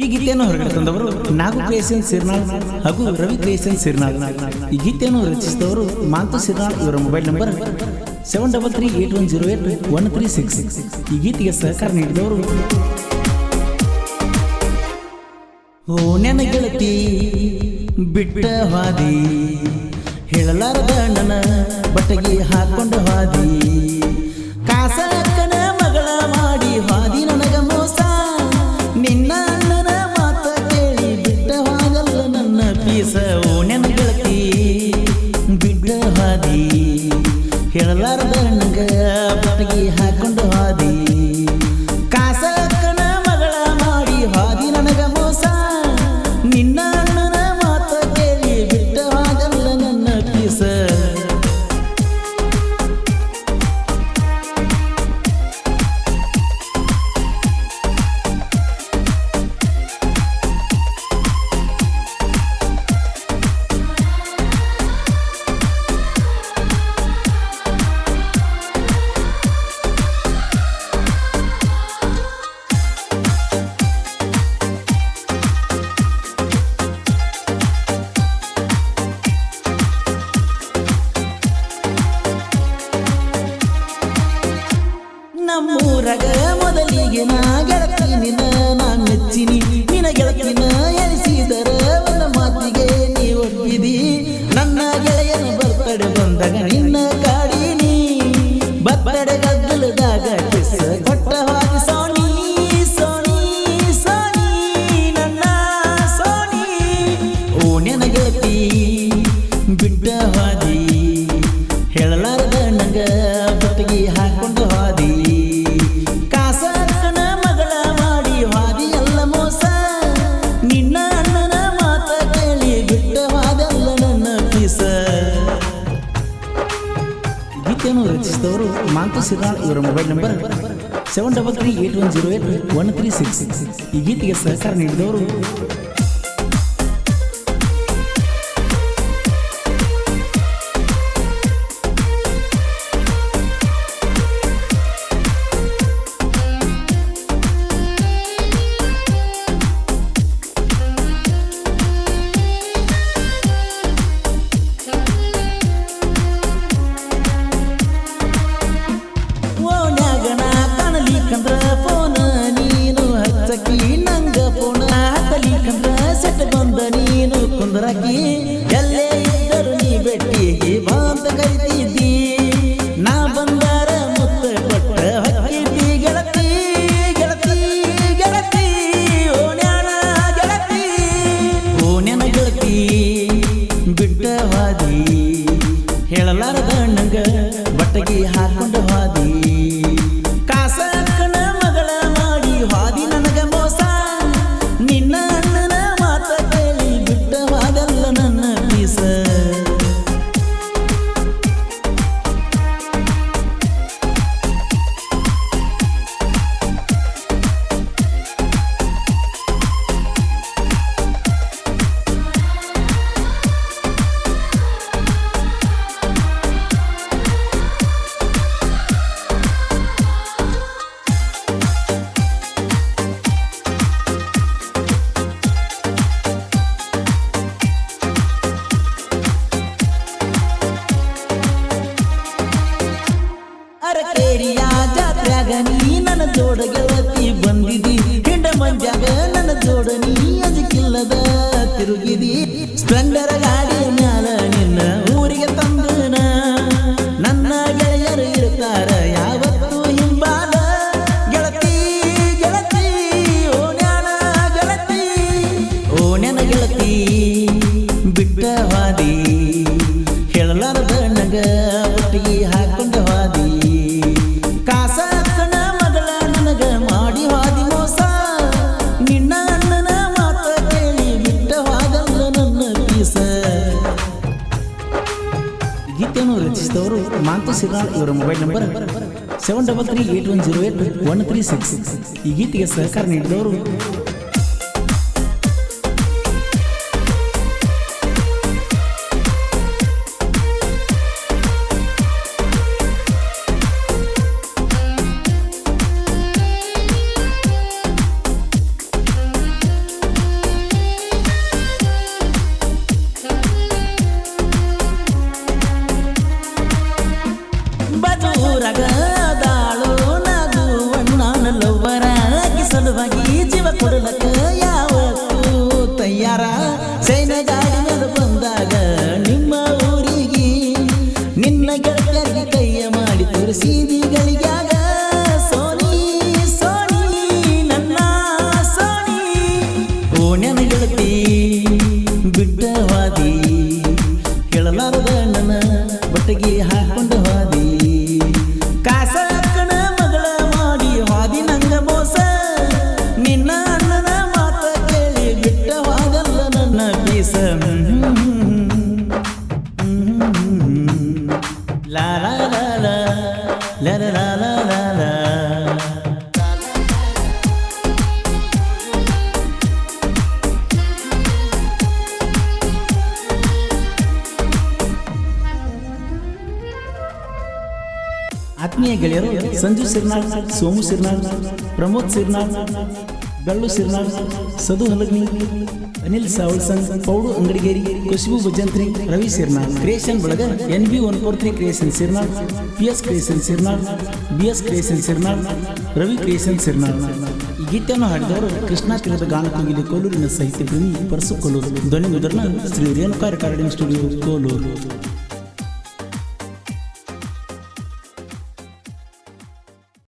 ಈ ಗೀತೆಯನ್ನು ಹೊರಗಡೆ ತಂದವರು ನಾಗು ಕ್ರಿಯೇಷನ್ ಸಿರ್ನಾಳ್ ಹಾಗೂ ರವಿ ಕ್ರಿಯೇಷನ್ ಸಿರ್ನಾಳ್. ಈ ಗೀತೆಯನ್ನು ರಚಿಸಿದವರು ಮಾಂತು ಸಿರ್ನಾಳ್ ಇವರ mobile number seven double three eight one zero eight one three six. ಈ ಗೀತೆಗೆ ಸಹಕಾರ ನೀಡಿದವರು ಓ ನೆನ ಗೆಳತಿ ಬಿಟ್ಟ ಹಾದಿ, ಹೇಳಲಾರದ ಅಣ್ಣನ ಬಟ್ಟೆಗೆ ಹಾಕೊಂಡು ಹಾದಿ. ಹಾದಿ ಹೇಳಲಾರದ ನನಗ ಬಟ್ಟಗಿ ಹಾಕೊಂಡು ಹಾದಿ. ಮೊದಲಿಗೆ ನಾ ಗೆಳತಿ ನಿನ್ನ ಮಾಂತು ಸಿರಾಳ್ ಇವರ mobile number seven double three eight one zero eight one three six ಈ ಗೀತೆಗೆ ಸಹಕಾರ ನೀಡಿದವರು ಹೇಳಲಾರದ ನಂಗ ಬಟ್ಟಗಿ ಹಾಕೊಂಡು ಹಾದಿ. ಗೀತೆಯನ್ನು ರಚಿಸಿದವರು ಮಾಂತು ಸಿರಾಳ್ ಇವರ mobile number seven double three eight one zero eight one three six ಈ ಗೀತೆಗೆ ಸಹಕಾರ ನೀಡಿದವರು ஜீவ கொடுமக்கு ಆತ್ಮೀಯ ಗೆಳೆಯರು ಸಂಜು ಸಿರ್ನಾಳ್ ಸೋಮು ಸಿರ್ನಾಳ್ ಪ್ರಮೋದ್ ಸಿರ್ನಾಳ್ ಬೆಳ್ಳು ಸಿರ್ನಾಳ್ ಸದು ಹಲಗ್ನಿ ಅನಿಲ್ ಸಾವಳ್ಸನ್ ಪೌಡು ಅಂಗಡಿಗೇರಿ ಖುಷ್ಬು ಭಜಂತ್ರಿ, ರವಿ ಸಿರ್ನಾಳ್ ಕ್ರಿಯೇಷನ್ ಬಳಗ N B one four three creation Sirnal P S creation Sirnal B S creation Sirnal Ravi creation Sirnal ಈ ಗೀತೆಯನ್ನು ಹಾಡಿದವರು ಕೃಷ್ಣ ತೀರದ ಗಾನ ಕೋಗಿಲೆ ಕೋಲೂರಿನ ಸಾಹಿತ್ಯ ಪ್ರೇಮಿ ಪರಸು ಕೋಲೂರು. ಧ್ವನಿ ಮುದ್ರಣ ಶ್ರೀ ರೇಣುಕಾ ರೆಕಾರ್ಡಿಂಗ್ ಸ್ಟುಡಿಯೋ ಕೋಲೂರು.